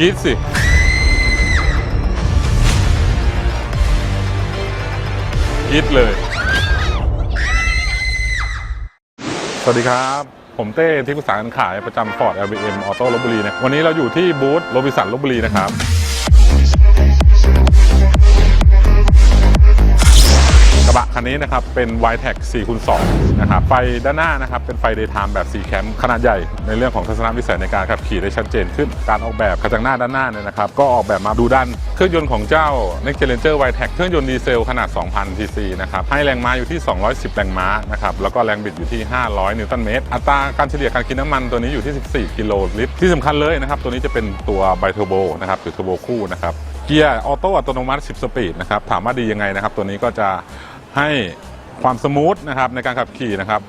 กรีดสิกรีดเลย สวัสดีครับ ผมเต้ที่ปรึกษาการขายประจำฟอร์ด LBM ออโต้ลบบุรีนะวันนี้เราอยู่ที่บูธโรบิสันลบบุรีนะครับ นี้นะครับเป็น y t e c 4คูณ2นะครับไฟด้านหน้านะครับเป็นไฟ daytime แบบ4แคมขนาดใหญ่ในเรื่องของทัศนวิสัยในการขับขี่ได้ชัดเจนขึ้น การออกแบบกระจังหน้าด้านหน้าเนี่ยนะครับก็ออกแบบมาดูดันเครื่องยนต์ของเจ้า Next Challenger y t e c เครื่องยนต์ดีเซลขนาด 2,000 cc นะครับให้แรงม้าอยู่ที่ 210 แรงม้านะครับแล้วก็แรงบิดอยู่ที่ 500 นิวตันเมตร อัตราการเฉลี่ยการกินน้ำมันตัวนี้อยู่ที่ 14 กิโลลิตร ที่สำคัญเลยนะครับตัวนี้จะเป็นตัวไบเทอร์โบนะครับหรือเทอร์โบคู่นะครับเกียร์ออโต้อัตโนมัติ 10 สปีดนะครับถามว่าดียังไงนะครับตัวนี้ก็จะ ให้ความสมูทนะครับในการขับขี่นะครับ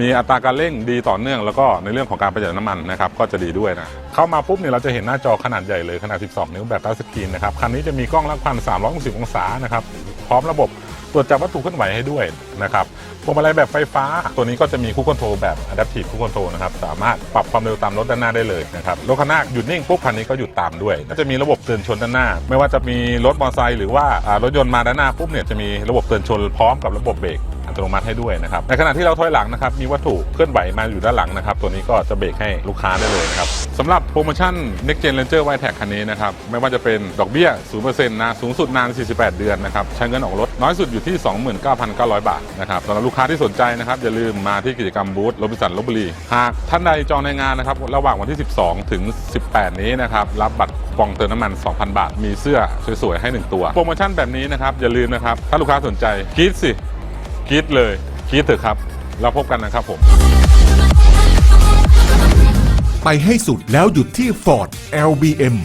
มีอัตราการเร่งดีต่อเนื่องแล้วก็ในเรื่องของการประหยัดน้ำมันนะครับก็จะดีด้วยนะเข้ามาปุ๊บเนี่ยเราจะเห็นหน้าจอขนาดใหญ่เลยขนาด 12 นิ้วแบบทัชสกรีนนะครับคันนี้จะมีกล้องรับพัน360 องศานะครับพร้อมระบบ ตรวจจับวัตถุเคลื่อนไหวให้ด้วยนะครับพวงมาลัยแบบไฟฟ้า ตัวนี้ก็จะมีคู่คอนโทรลแบบ Adaptive คู่คอนโทรลนะครับสามารถปรับความเร็วตามรถด้านหน้าได้เลยนะครับรถคันหน้าหยุดนิ่งปุ๊บคันนี้ก็หยุดตามด้วยก็จะมีระบบเตือนชนด้านหน้า ไม่ว่าจะมีรถมอเตอร์ไซค์หรือว่ารถยนต์มาด้านหน้าปุ๊บเนี่ยจะมีระบบเตือนชนพร้อมกับระบบเบรก อัตโนมัติให้ด้วยนะครับในขณะที่เราถอยหลังนะครับมีวัตถุเคลื่อนไหวมาอยู่ด้านหลังนะครับตัวนี้ก็จะเบรกให้ลูกค้าได้เลยนะครับสำหรับโปรโมชั่น Next Gen Ranger y t e c คันนี้นะครับไม่ว่าจะเป็นดอกเบี้ย 0%นะสูงสุดนาน 48 เดือนนะครับใช้เงินออกรถน้อยสุดอยู่ที่ 29,900 บาทนะครับสำหรับลูกค้าที่สนใจนะครับอย่าลืมมาที่กิจกรรมบูธโรบินสันลบบุรีหากท่านใดจองในงานนะครับระหว่างวันที่ 12 ถึง 18 นี้นะครับรับบัตรฟองเติมน้ำมัน 2,000 บาท มีเสื้อสวยๆ ให้หนึ่งตัว โปรโมชั่นแบบนี้นะครับ อย่าลืมนะครับ ถ้าลูกค้าสนใจกรีดสิ คิดเลยคิดเถอะครับ เราพบกันนะครับผม ไปให้สุดแล้วหยุดที่ Ford LBM